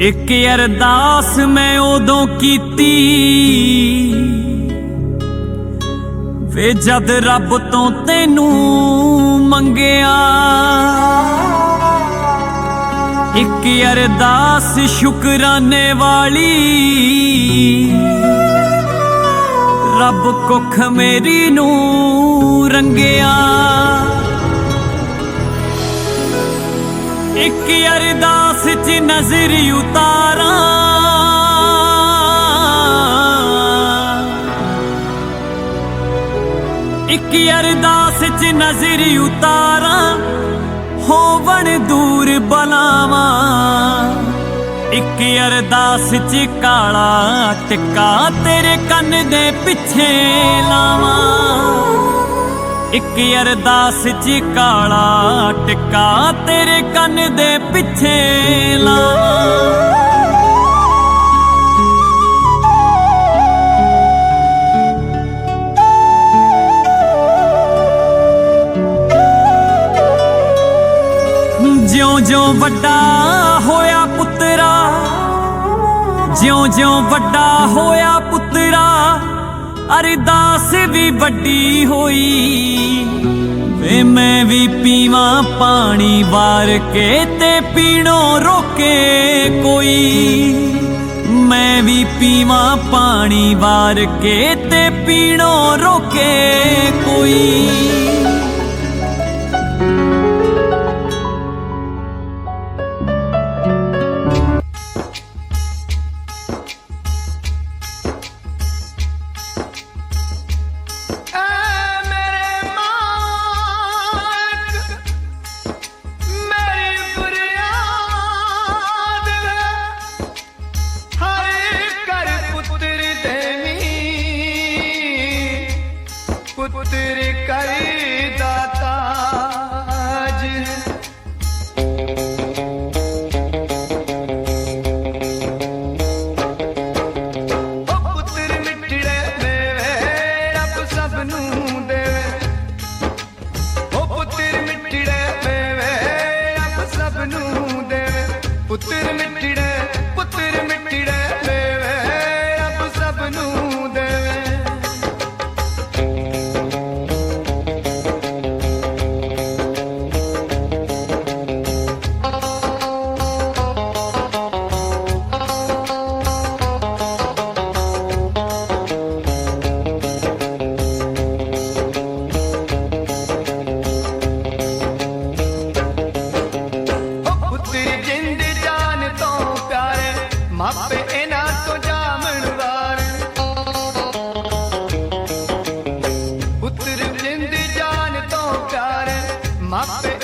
ਇੱਕ ਅਰਦਾਸ ਮੈਂ ਉਦੋਂ ਕੀਤੀ। ਵੇ ਜਦ ਰੱਬ ਤੋਂ ਤੈਨੂੰ ਮੰਗਿਆ। ਇੱਕ ਅਰਦਾਸ ਸ਼ੁਕਰਾਨੇ ਵਾਲੀ। ਰੱਬ ਕੁੱਖ ਮੇਰੀ ਨੂੰ ਰੰਗਿਆ। ਇੱਕ ਅਰਦਾਸ ਚ ਨਜ਼ਰ ਉਤਾਰਾਂ। ਇੱਕ ਅਰਦਾਸ ਚ ਨਜ਼ਰ ਉਤਾਰਾਂ, ਹੋਵਣ ਦੂਰ ਬਲਾਵਾਂ। ਇੱਕ ਅਰਦਾਸ ਚ ਕਾਲਾ ਟਿੱਕਾ ਤੇਰੇ ਕੰਨ ਦੇ ਪਿੱਛੇ ਲਾਵਾਂ। ਇੱਕ ਅਰਦਾਸ ਚ ਕਾਲਾ ਟਿੱਕਾ ਤੇਰੇ ਕੰਨ ਦੇ ਪਿੱਛੇ ਲਾ। ਜਿਉਂ-ਜਿਉਂ ਵੱਡਾ ਹੋਇਆ ਪੁੱਤਰਾ, ਜਿਉਂ-ਜਿਉਂ ਵੱਡਾ ਹੋਇਆ ਪੁੱਤਰਾ ਅਰਦਾਸ ਵੀ ਵੱਡੀ ਹੋਈ। ਵੇ ਮੈਂ ਵੀ ਪੀਵਾਂ ਪਾਣੀ ਵਾਰ ਕੇ ਤੇ ਪੀਣੋ ਰੋਕੇ ਕੋਈ। ਮੈਂ ਵੀ ਪੀਵਾਂ ਪਾਣੀ ਵਾਰ ਕੇ ਤੇ ਪੀਣੋ ਰੋਕੇ ਕੋਈ। put it in ਇਹਨਾਂ ਤੋਂ ਜਾਮਣ ਵਾਰਨ ਪੁੱਤਰ ਜਿੰਦ ਜਾਨ ਤੋਂ ਪਿਆਰ ਮਾਪੇ